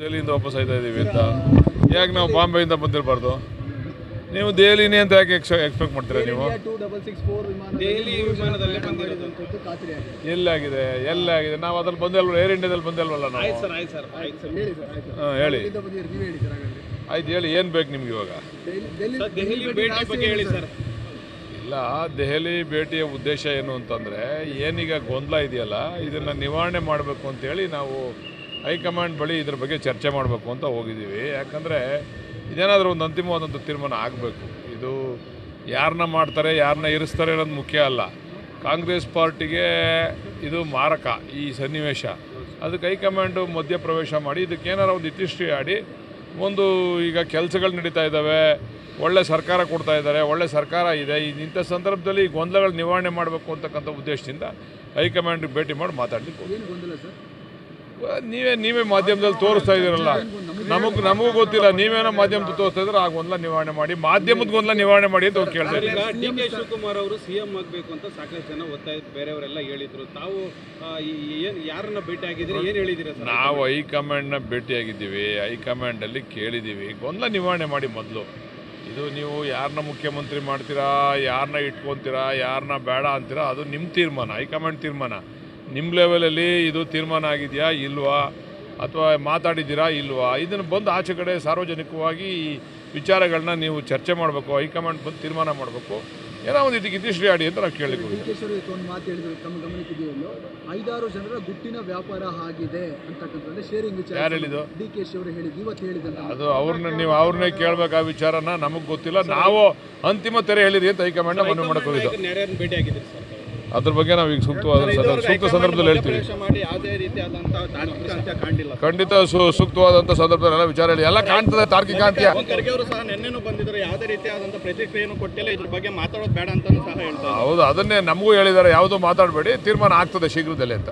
ದೆಹಲಿಯಿಂದ ವಾಪಸ್ ಆಯ್ತಾ ಇದ್ದೀವಿ ಅಂತ. ಯಾಕೆ ನಾವು ಬಾಂಬೆಯಿಂದ ಬಂದಿರಬಾರ್ದು? ನೀವು ದೆಹಲಿನೇ ಅಂತ ಯಾಕೆ ಎಕ್ಸ್ಪೆಕ್ಟ್ ಮಾಡ್ತೀರಾ ನೀವು? ಎಲ್ಲಾಗಿದೆ ಎಲ್ಲಾಗಿದೆ. ನಾವು ಅದ್ರಲ್ಲಿ ಬಂದಲ್ವ ಏರ್ ಇಂಡಿಯಾದಲ್ಲಿ ಬಂದಲ್ವಲ್ಲ ನಾವು? ಆಯ್ತು ಸರ್ ಆಯ್ತು ಸರ್ ಆಯ್ತು ಸರ್. ಹೇಳಿ ಸರ್ ಆಯ್ತು. ಹಾಂ ಹೇಳಿ. ಆಯ್ತು ಹೇಳಿ. ಏನು ಬೇಕು ನಿಮ್ಗೆ ಇವಾಗ? ದೆಹಲಿ ದೆಹಲಿ ಸರ್ ದೆಹಲಿ ಭೇಟಿ ಬಗ್ಗೆ ಹೇಳಿ ಸರ್? ಇಲ್ಲ ದೆಹಲಿ ಭೇಟಿಯ ಉದ್ದೇಶ ಏನು ಅಂತಂದರೆ ಏನೀಗ ಗೊಂದಲ ಇದೆಯಲ್ಲ ಇದನ್ನು ನಿವಾರಣೆ ಮಾಡಬೇಕು ಅಂತೇಳಿ ನಾವು ಹೈಕಮಾಂಡ್ ಬಳಿ ಇದ್ರ ಬಗ್ಗೆ ಚರ್ಚೆ ಮಾಡಬೇಕು ಅಂತ ಹೋಗಿದ್ದೀವಿ. ಯಾಕಂದರೆ ಇದೇನಾದರೂ ಒಂದು ಅಂತಿಮವಾದಂಥ ತೀರ್ಮಾನ ಆಗಬೇಕು. ಇದು ಯಾರನ್ನ ಮಾಡ್ತಾರೆ ಯಾರನ್ನ ಇರಿಸ್ತಾರೆ ಅನ್ನೋದು ಮುಖ್ಯ ಅಲ್ಲ. ಕಾಂಗ್ರೆಸ್ ಪಾರ್ಟಿಗೆ ಇದು ಮಾರಕ ಈ ಸನ್ನಿವೇಶ. ಅದಕ್ಕೆ ಹೈಕಮಾಂಡು ಮಧ್ಯಪ್ರವೇಶ ಮಾಡಿ, ಇದಕ್ಕೆ ಏನಾರ ಒಂದು ಇತಿಶ್ರೀ ಆಡಿ, ಒಂದು ಈಗ ಕೆಲಸಗಳು ನಡೀತಾ ಇದ್ದಾವೆ ಒಳ್ಳೆ ಸರ್ಕಾರ ಕೊಡ್ತಾ ಇದ್ದಾರೆ ಒಳ್ಳೆ ಸರ್ಕಾರ ಇದೆ ಇಂಥ ಸಂದರ್ಭದಲ್ಲಿ ಈ ಗೊಂದಲಗಳು ನಿವಾರಣೆ ಮಾಡಬೇಕು ಅಂತಕ್ಕಂಥ ಉದ್ದೇಶದಿಂದ ಹೈಕಮಾಂಡ್ಗೆ ಭೇಟಿ ಮಾಡಿ ಮಾತಾಡ್ಲಿಕ್ಕೆ ಹೋಗಿ ಏನು ಗೊಂದಲ ಸರ್ ನೀವೇ ನೀವೇ ಮಾಧ್ಯಮದಲ್ಲಿ ತೋರಿಸ್ತಾ ಇದ್ದೀರಲ್ಲ. ನಮಗ್ ನಮಗೂ ಗೊತ್ತಿಲ್ಲ ನೀವೇನೋ ಮಾಧ್ಯಮದ ತೋರಿಸ್ತಾ ಇದ್ರೆ ಆ ಗೊಂದಲ ನಿವಾರಣೆ ಮಾಡಿ ಮಾಧ್ಯಮದ ಗೊಂದಲ ನಿವಾರಣೆ ಮಾಡಿ ಅಂತ ಕೇಳ್ತಾ ಇದ್ದೀವಿ ಡಿ ಕೆ ಶಿವಕುಮಾರ್ ಅವರು ಸಿಎಂ ಆಗಬೇಕು ಅಂತ ಸಾಕಷ್ಟು ಜನ ಒತ್ತಾಯ ಬೇರೆಯವರೆಲ್ಲ ಹೇಳಿದ್ರು. ತಾವು ಏನು ಯಾರನ್ನ ಭೇಟಿ ಆಗಿದ್ರೆ ಏನ್ ಹೇಳಿದಿರ ನಾವು ಹೈಕಮಾಂಡ್ನ ಭೇಟಿಯಾಗಿದ್ದೀವಿ ಹೈಕಮಾಂಡಲ್ಲಿ ಕೇಳಿದ್ದೀವಿ ಗೊಂದಲ ನಿವಾರಣೆ ಮಾಡಿ ಮೊದಲು. ಇದು ನೀವು ಯಾರನ್ನ ಮುಖ್ಯಮಂತ್ರಿ ಮಾಡ್ತೀರಾ ಯಾರನ್ನ ಇಟ್ಕೊತೀರಾ ಯಾರನ್ನ ಬೇಡ ಅಂತೀರಾ ಅದು ನಿಮ್ಮ ತೀರ್ಮಾನ ಹೈಕಮಾಂಡ್ ತೀರ್ಮಾನ. ನಿಮ್ಮ ಲೆವೆಲಲ್ಲಿ ಇದು ತೀರ್ಮಾನ ಆಗಿದೆಯಾ ಇಲ್ವಾ? ಅಥವಾ ಮಾತಾಡಿದ್ದೀರಾ ಇಲ್ವಾ? ಇದನ್ನು ಬಂದು ಆಚೆ ಕಡೆ ಸಾರ್ವಜನಿಕವಾಗಿ ಈ ವಿಚಾರಗಳನ್ನ ನೀವು ಚರ್ಚೆ ಮಾಡಬೇಕು ಹೈಕಮಾಂಡ್ ಬಂದು ತೀರ್ಮಾನ ಮಾಡಬೇಕು. ಏನೋ ಒಂದು ಇದಕ್ಕೆ ಇತಿಶ್ರೀ ಆಡಿ ಅಂತ ನಾವು ಕೇಳಿ ಐದಾರು ಜನರ ಗುಟ್ಟಿನ ವ್ಯಾಪಾರ ಆಗಿದೆ ಅಂತಕ್ಕಂಥದ್ದು ಶೇರಿಂಗ್ ವಿಚಾರ. ಯಾರು ಹೇಳಿದ್ದು? ಡಿ ಕೆ ಶಿ ಅವರು ಹೇಳಿದ್ದು ಇವತ್ತು ಹೇಳಿದಂತ ಅದು ಅವ್ರನ್ನ ನೀವು ಅವ್ರನ್ನೇ ಕೇಳಬೇಕು ಆ ವಿಚಾರನ ನಮಗೆ ಗೊತ್ತಿಲ್ಲ. ನಾವು ಅಂತಿಮ ತೆರೆ ಹೇಳಿರಿ ಅಂತ ಹೈಕಮಾಂಡ್ ಮನವಿ ಮಾಡಕ್ಕೆ ಅದ್ರ ಬಗ್ಗೆ ನಾವು ಈಗ ಸೂಕ್ತವಾದ ಸೂಕ್ತ ಸಂದರ್ಭದಲ್ಲಿ ಹೇಳ್ತೀವಿ. ಖಂಡಿತ ಸೂಕ್ತವಾದಂತ ಸೂಕ್ತವಾದಂಥ ಸಂದರ್ಭದಲ್ಲಿ ಎಲ್ಲ ವಿಚಾರ ಹೇಳಿ. ಎಲ್ಲ ಕಾಣ್ತದೆ ತಾರ್ಕಿಕ ಅಂತ್ಯ. ಖರ್ಗೆ ಅವರು ಸಹ ನಿನ್ನೆನೂ ಬಂದಿದ್ರು ಯಾವುದೇ ರೀತಿಯಾದಂತಹ ಪ್ರತಿಕ್ರಿಯೆಯನ್ನು ಕೊಟ್ಟಿಲ್ಲ. ಇದ್ರ ಬಗ್ಗೆ ಮಾತಾಡೋದು ಬೇಡ ಅಂತಾನೂ ಸಹ ಹೇಳ್ತಾರೆ ಹೌದು ಅದನ್ನೇ ನಮಗೂ ಹೇಳಿದ್ದಾರೆ ಯಾವುದು ಮಾತಾಡಬೇಡಿ ತೀರ್ಮಾನ ಆಗ್ತದೆ ಶೀಘ್ರದಲ್ಲೇ ಅಂತ.